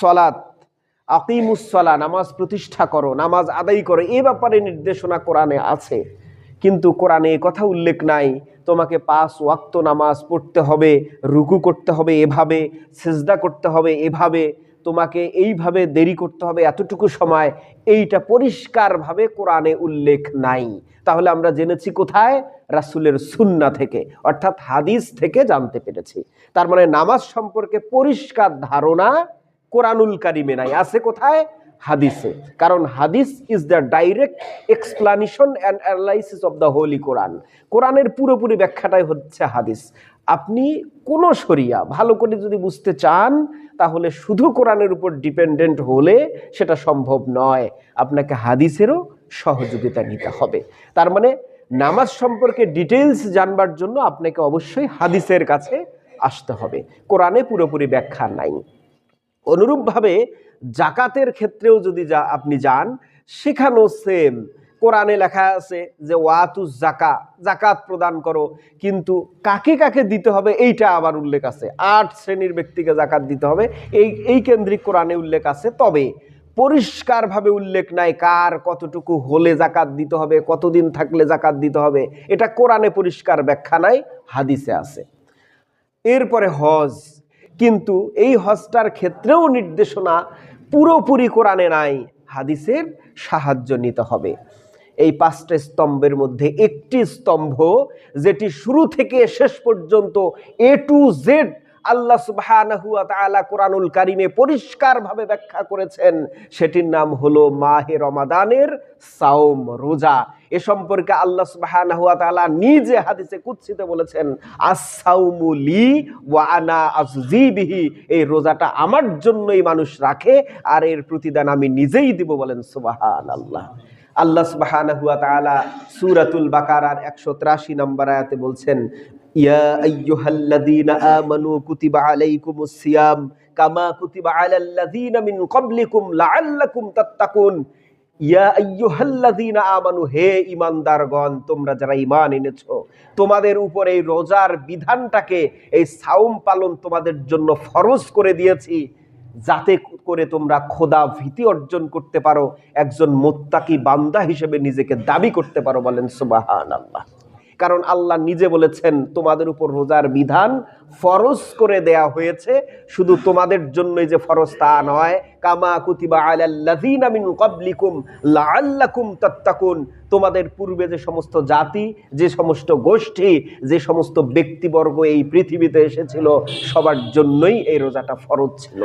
সলাত আকিমুসলা নামাজ প্রতিষ্ঠা করো, নামাজ আদায় করো, এ ব্যাপারে নির্দেশনা কোরআনে আছে। কিন্তু কোরআনে কথা উল্লেখ নাই, তোমাকে পাঁচ ওয়াক্ত নামাজ পড়তে হবে, রুকু করতে হবে এভাবে, সেজদা করতে হবে এভাবে, তোমাকে এইভাবে দেরি করতে হবে এতটুকু সময়, এইটা পরিষ্কারভাবে কোরআনে উল্লেখ নাই। তাহলে আমরা জেনেছি কোথায়? রাসুলের সুন্না থেকে, অর্থাৎ হাদিস থেকে জানতে পেরেছি। তার মানে নামাজ সম্পর্কে পরিষ্কার ধারণা কোরআনুল কারিমে নাই, আছে কোথায়? হাদিসে। কারণ হাদিস is the direct explanation and analysis of the holy Quran কোরআনের পুরোপুরি ব্যাখ্যাটাই হচ্ছে হাদিস। আপনি কোনো শরিয়া ভালো করে যদি বুঝতে চান, তাহলে শুধু কোরআনের উপর ডিপেন্ডেন্ট হলে সেটা সম্ভব নয়। আপনাকে হাদিসেরও সহযোগিতা নিতে হবে। তার মানে নামাজ সম্পর্কে ডিটেলস জানবার জন্য আপনাকে অবশ্যই হাদিসের কাছে আসতে হবে। কোরআনে পুরোপুরি ব্যাখ্যা নাই। অনুরূপভাবে জাকাতের ক্ষেত্রেও যদি যা আপনি যান, সেখানেও সেম কোরআনে লেখা আছে যে, ওয়াতু জাকা জাকাত প্রদান করো। কিন্তু কাকে কাকে দিতে হবে, এইটা আবার উল্লেখ আছে। আট শ্রেণির ব্যক্তিকে জাকাত দিতে হবে। এই এই কেন্দ্রিক কোরআনে উল্লেখ আছে। তবে পরিষ্কারভাবে উল্লেখ নাই কার কতটুকু হলে জাকাত দিতে হবে, কতদিন থাকলে জাকাত দিতে হবে। এটা কোরআনে পরিষ্কার ব্যাখ্যা নাই, হাদিসে আছে। এরপরে হজ। কিন্তু এই হজটার ক্ষেত্রেও নির্দেশনা পুরোপুরি কোরআনে নাই, হাদিসের সাহায্য নিতে হবে। এই পাঁচটা স্তম্ভের মধ্যে একটি স্তম্ভ, যেটি শুরু থেকে শেষ পর্যন্ত এ টু জেড আল্লাহ সুবহানাহু ওয়া তাআলা কোরআনুল কারিমে পরিষ্কারভাবে ব্যাখ্যা করেছেন, সেটির নাম হলো মাহে রমাদানের সাওম রোজা। এ সম্পর্কে আল্লাহ সুবহানাহু ওয়া তাআলা নিজে হাদিসে কুদসিতে বলেছেন, আস-সাওমু লি ওয়া আনা এই রোজাটা আমার জন্যই মানুষ রাখে, আর এর প্রতিদান আমি নিজেই দিব বলেন সুবহানাল্লাহ। আল্লাহ সুবহানাহু ওয়া তাআলা সূরাতুল বাকারার 183 নম্বর আয়াতে বলছেন ইয়া আইয়ুহাল্লাযীনা আমানু কুতিবা আলাইকুমুস সিয়াম কামা কুতিবা আলাল্লাযীনা মিন ক্বাবলিকুম লাআল্লাকুম তাত্তাকুন। ইয়া আইয়ুহাল্লাযীনা আমানু, হে তোমরা যারা ঈমান এনেছো, তোমাদের উপর এই রোজার বিধানটাকে, এই সাওম পালন তোমাদের জন্য ফরজ করে দিয়েছি, যাতে করে তোমরা খোদা ভীতি অর্জন করতে পারো, একজন মোত্তাকি বান্দা হিসেবে নিজেকে দাবি করতে পারো বলেন সুবাহান আল্লাহ কারণ আল্লাহ নিজে বলেছেন, তোমাদের উপর রোজার বিধান ফরজ করে দেয়া হয়েছে। শুধু তোমাদের জন্যই যে ফরজ তা নয়। কামা কুতিবা আলাল্লাযীনা মিন ক্বাবলিকুম লাআল্লাকুম তাত্তাকুন। তোমাদের পূর্বে যে সমস্ত জাতি, যে সমস্ত গোষ্ঠী, যে সমস্ত ব্যক্তিবর্গ এই পৃথিবীতে এসেছিল, সবার জন্যই এই রোজাটা ফরজ ছিল।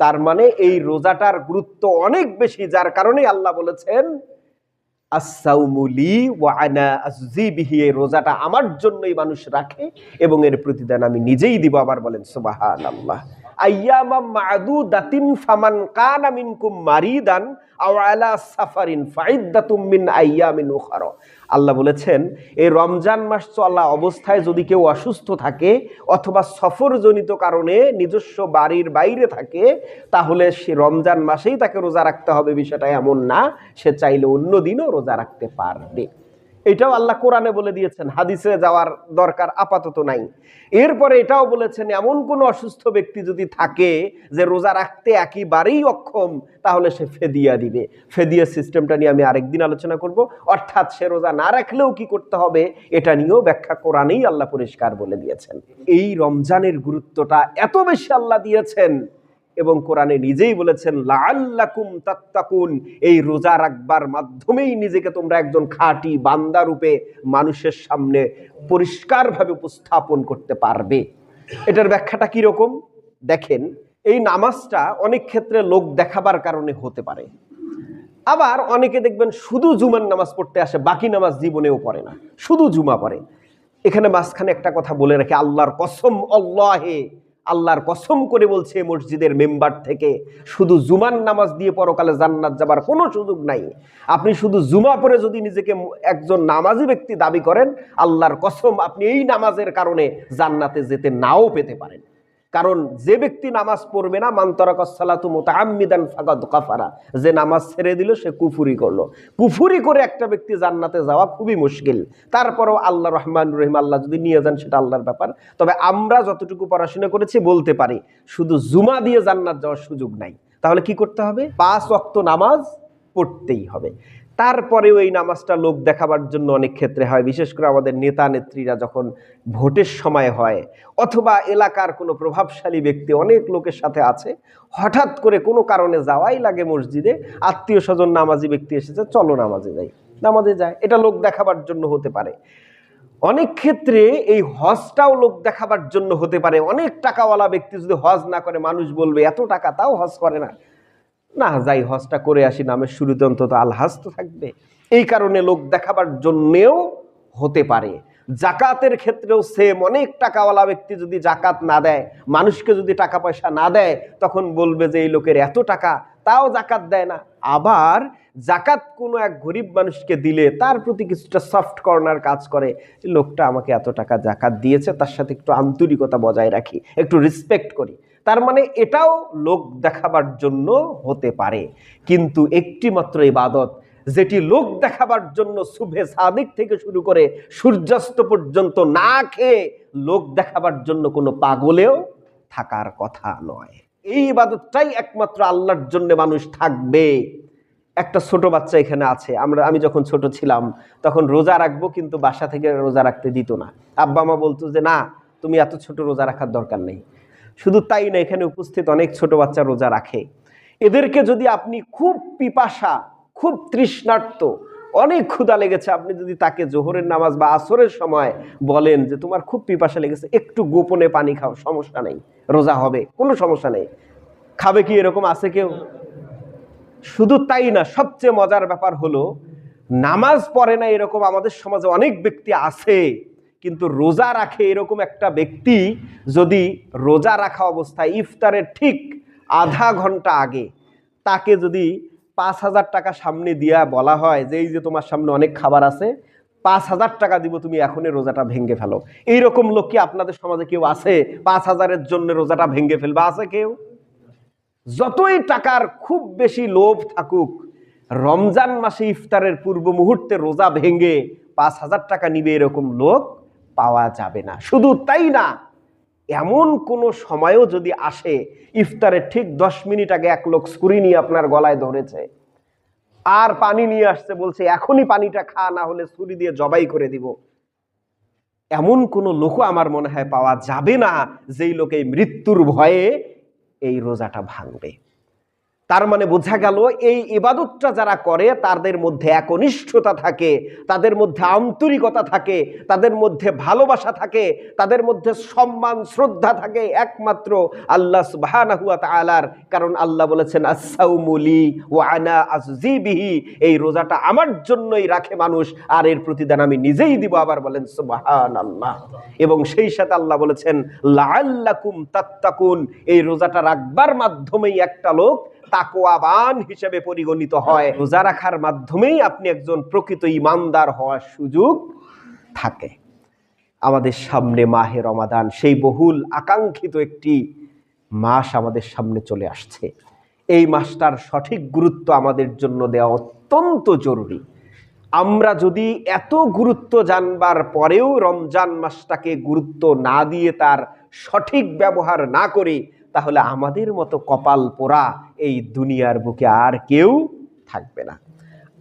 তার মানে এই রোজাটার গুরুত্ব অনেক বেশি, যার কারণে আল্লাহ বলেছেন আসাউমুলি ও আনা আজজি বিহি এই রোজাটা আমার জন্যই মানুষ রাখে এবং এর প্রতিদান আমি নিজেই দিব আবার বলেন সুবাহান আল্লাহ আইয়ামাম মাদুদাতিন ফামান মারিদান আলা মিন আইয়ামিন আল্লাহ বলেছেন, এই রমজান মাস চলা অবস্থায় যদি কেউ অসুস্থ থাকে অথবা সফরজনিত কারণে নিজস্ব বাড়ির বাইরে থাকে, তাহলে সে রমজান মাসেই তাকে রোজা রাখতে হবে। বিষয়টা এমন না, সে চাইলে অন্য দিনও রোজা রাখতে পারবে। এটাও আল্লাহ কোরআনে বলে দিয়েছেন, হাদিসে যাওয়ার দরকার আপাতত নাই। এরপরে এটাও বলেছেন, এমন কোনো অসুস্থ ব্যক্তি যদি থাকে যে রোজা রাখতে একেবারেই অক্ষম, তাহলে সে ফেদিয়া দিবে। ফেদিয়া সিস্টেমটা নিয়ে আমি আরেকদিন আলোচনা করব। অর্থাৎ সে রোজা না রাখলেও কি করতে হবে, এটা নিয়েও ব্যাখ্যা কোরআনেই আল্লাহ পরিষ্কার বলে দিয়েছেন। এই রমজানের গুরুত্বটা এত বেশি আল্লাহ দিয়েছেন এবং কোরআনে নিজেই বলেছেন, লাআল্লাকুম তাত্তাকুন এই রোজা রাখবার মাধ্যমেই নিজেকে তোমরা একজন খাঁটি বান্দা রূপে মানুষের সামনে পরিষ্কারভাবে উপস্থাপন করতে পারবে। এটার ব্যাখ্যাটা কি রকম? দেখেন, এই নামাজটা অনেক ক্ষেত্রে লোক দেখাবার কারণে হতে পারে। আবার অনেকে দেখবেন শুধু জুমার নামাজ পড়তে আসে, বাকি নামাজ জীবনেও পড়ে না। শুধু জুমা পড়ে। এখানে মাঝখানে একটা কথা বলে রাখে, আল্লাহর কসম, আল্লাহে। আল্লাহর কসম করে বলছে, মসজিদের মেম্বার থেকে শুধু জুমার নামাজ দিয়ে পরকালে জান্নাত যাবার কোনো সুযোগ নাই। আপনি শুধু জুমা পরে যদি নিজেকে একজন নামাজি ব্যক্তি দাবি করেন, আল্লাহর কসম আপনি এই নামাজের কারণে জান্নাতে যেতে নাও পেতে পারেন। কারণ যে ব্যক্তি নামাজ পড়বে না মান্তরাকালাতু মোতামিদান ফাকাদ কাফারা। যে নামাজ ছেড়ে দিল, সে কুফুরি করল। কুফুরি করে একটা ব্যক্তি জান্নাতে যাওয়া খুবই মুশকিল। তারপরেও আল্লাহ রহমান রহিম, আল্লাহ যদি নিয়ে যান, সেটা আল্লাহর ব্যাপার। তবে আমরা যতটুকু পড়াশোনা করেছি, বলতে পারি, শুধু জুমা দিয়ে জান্নাত যাওয়ার সুযোগ নাই। তাহলে কি করতে হবে? পাঁচ অক্ত নামাজ পড়তেই হবে। তারপরেও এই নামাজটা লোক দেখাবার জন্য অনেক ক্ষেত্রে হয়, বিশেষ করে আমাদের নেতা নেত্রীরা যখন ভোটের সময় হয় অথবা এলাকার কোনো প্রভাবশালী ব্যক্তি অনেক লোকের সাথে আছে, হঠাৎ করে কোনো কারণে যাওয়াই লাগে মসজিদে, আত্মীয় স্বজন নামাজি ব্যক্তি এসেছে, চলো নামাজে যাই। নামাজে যায়, এটা লোক দেখাবার জন্য হতে পারে। অনেক ক্ষেত্রে এই হজটাও লোক দেখাবার জন্য হতে পারে। অনেক টাকাওয়ালা ব্যক্তি যদি হজ না করে, মানুষ বলবে, এত টাকা, তাও হজ করে না। না, যাই হজটা করে আসি, নামের শুরুতে অন্তত আলহাজ তো থাকবে। এই কারণে লোক দেখাবার জন্যেও হতে পারে। জাকাতের ক্ষেত্রেও সেম অনেক টাকাওয়ালা ব্যক্তি যদি জাকাত না দেয়, মানুষকে যদি টাকা পয়সা না দেয়, তখন বলবে যে এই লোকের এত টাকা, তাও জাকাত দেয় না। আবার জাকাত কোনো এক গরিব মানুষকে দিলে তার প্রতি কিছুটা সফট কর্নার কাজ করে, লোকটা আমাকে এত টাকা জাকাত দিয়েছে, তার সাথে একটু আন্তরিকতা বজায় রাখি, একটু রেসপেক্ট করি। তার মানে এটাও লোক দেখাবার জন্য হতে পারে। কিন্তু একটি মাত্র ইবাদত, যেটি লোক দেখাবার জন্য শুভে সাদিক থেকে শুরু করে সূর্যাস্ত পর্যন্ত না খেয়ে লোক দেখাবার জন্য কোনো পাগলেও থাকার কথা নয়। এই ইবাদতটাই একমাত্র আল্লাহর জন্য মানুষ থাকবে। একটা ছোট বাচ্চা এখানে আছে। আমরা, আমি যখন ছোট ছিলাম, তখন রোজা রাখব, কিন্তু বাসা থেকে রোজা রাখতে দিত না। আব্বা মা বলতো যে, না, তুমি এত ছোট রোজা রাখার দরকার নেই। শুধু তাই না, এখানে উপস্থিত অনেক ছোট বাচ্চা রোজা রাখে। এদেরকে যদি আপনি খুব পিপাসা, খুব তৃষ্ণার্ত, অনেক ক্ষুধা লেগেছে, আপনি যদি তাকে জোহরের নামাজ বা আসরের সময় বলেন যে, তোমার খুব পিপাসা লেগেছে, একটু গোপনে পানি খাও, সমস্যা নেই, রোজা হবে, কোনো সমস্যা নেই। খাবে কি এরকম, আছে কেউ? শুধু তাই না, সবচেয়ে মজার ব্যাপার হলো, নামাজ পড়ে না এরকম আমাদের সমাজে অনেক ব্যক্তি আছে কিন্তু রোজা রাখে এরকম একটা ব্যক্তি যদি রোজা রাখা অবস্থায় ইফতারের ঠিক আধা ঘণ্টা আগে তাকে যদি পাঁচ হাজার টাকা সামনে দিয়া বলা হয় যে এই যে তোমার সামনে অনেক খাবার আছে, পাঁচ হাজার টাকা দিব তুমি এখনই রোজাটা ভেঙে ফেলো। এইরকম লোক কি আপনাদের সমাজে কেউ আছে? পাঁচ হাজারের জন্য রোজাটা ভেঙে ফেলবে? আছে কেউ? যতই টাকার খুব বেশি লোভ থাকুক, রমজান মাসে ইফতারের পূর্ব মুহূর্তে রোজা ভেঙে পাঁচ হাজার টাকা নিবে এরকম লোক পাওয়া যাবে না। শুধু তাই না, এমন কোনো সময়ও যদি আসে ইফতারের ঠিক দশ মিনিট আগে এক লোক স্কুরি নিয়ে আপনার গলায় ধরেছে, আর পানি নিয়ে আসছে, বলছে, এখনই পানিটা খা, না হলে ছুরি দিয়ে জবাই করে দিব। এমন কোনো লোকও আমার মনে হয় পাওয়া যাবে না, যেই লোক মৃত্যুর ভয়ে এই রোজাটা ভাঙবে। তার মানে বোঝা গেল এই ইবাদতটা যারা করে, তাদের মধ্যে একনিষ্ঠতা থাকে, তাদের মধ্যে আন্তরিকতা থাকে, তাদের মধ্যে ভালোবাসা থাকে, তাদের মধ্যে সম্মান, শ্রদ্ধা থাকে একমাত্র আল্লাহ সুবহানাহু ওয়া তাআলার। কারণ আল্লাহ বলেছেন আসাউমুলি ও আনা আজিবিহি এই রোজাটা আমার জন্যই রাখে মানুষ, আর এর প্রতিদান আমি নিজেই দিব। আবার বলেন সুবাহান আল্লাহ এবং সেই সাথে আল্লাহ বলেছেন, লাআল্লাকুম তাত্তাকুন। এই রোজাটা রাখবার মাধ্যমেই একটা লোক তাকোয়াবান হিসেবে পরিগণিত হয়। রোজা রাখার মাধ্যমেই আপনি একজন প্রকৃত ইমানদার হওয়ার সুযোগ থাকে। আমাদের সামনে মাহে রমাদান, সেই বহুল আকাঙ্ক্ষিত একটি মাস আমাদের সামনে চলে আসছে। এই মাসটার সঠিক গুরুত্ব আমাদের জন্য দেওয়া অত্যন্ত জরুরি। আমরা যদি এত গুরুত্ব জানবার পরেও রমজান মাসটাকে গুরুত্ব না দিয়ে তার সঠিক ব্যবহার না করি তাহলে আমাদের মতো কপাল পোড়া এই দুনিয়ার বুকে আর কেউ থাকবে না।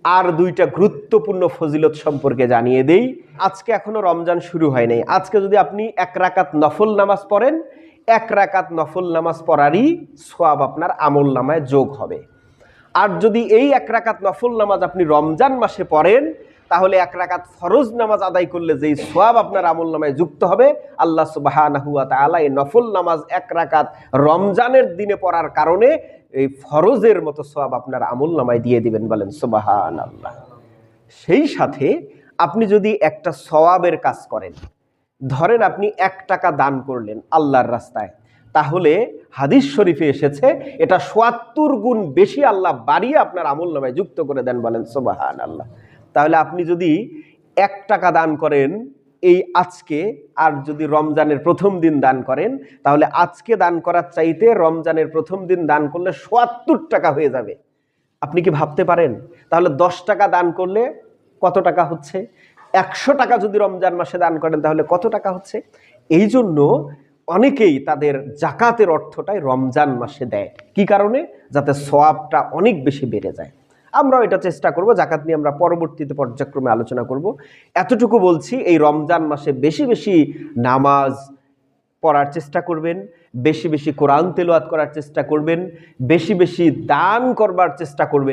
আর দুইটা গুরুত্বপূর্ণ ফজিলত সম্পর্কে জানিয়ে দেই, আজকে এখনও রমজান শুরু হয় নাই। আজকে যদি আপনি এক রাকাত নফল নামাজ পড়েন, এক রাকাত নফল নামাজ পড়ারই সোয়াব আপনার আমল নামায় যোগ হবে। আর যদি এই এক রাকাত নফল নামাজ আপনি রমজান মাসে পড়েন তাহলে এক রাকাত ফরজ নামাজ আদায় করলে যেই সোয়াব আপনার আমল নামায় যুক্ত হবে, আল্লাহ তাআলা এই নফল নামাজ এক রাকাত রমজানের দিনে পড়ার কারণে এই ফরজের মতো সোয়াব আপনার আমল নামায় দিয়ে দিবেন বলেন সুবাহান আল্লাহ সেই সাথে আপনি যদি একটা সওয়াবের কাজ করেন, ধরেন আপনি এক টাকা দান করলেন আল্লাহর রাস্তায়, তাহলে হাদিস শরীফে এসেছে, এটা সোয়াত্তর গুণ বেশি আল্লাহ বাড়িয়ে আপনার আমল নামায় যুক্ত করে দেন বলেন সোবাহান আল্লাহ তাহলে আপনি যদি এক টাকা দান করেন এই আজকে, আর যদি রমজানের প্রথম দিন দান করেন, তাহলে আজকে দান করার চাইতে রমজানের প্রথম দিন দান করলে সোয়াত্তর টাকা হয়ে যাবে। আপনি কি ভাবতে পারেন? তাহলে দশ টাকা দান করলে কত টাকা হচ্ছে? একশো টাকা যদি রমজান মাসে দান করেন, তাহলে কত টাকা হচ্ছে? এই জন্য অনেকেই তাদের জাকাতের অর্থটাই রমজান মাসে দেয়। কি কারণে? যাতে সোয়াবটা অনেক বেশি বেড়ে যায়। আমরাও এটা চেষ্টা করব, জাকাত নিয়ে আমরা পরবর্তীতে পর্যায়ক্রমে আলোচনা করব। এতটুকু বলছি, এই রমজান মাসে বেশি বেশি নামাজ পড়ার চেষ্টা করবেন, বেশি বেশি কোরআন তেলোয়াত করার চেষ্টা করবেন, বেশি বেশি দান করবার চেষ্টা করবেন।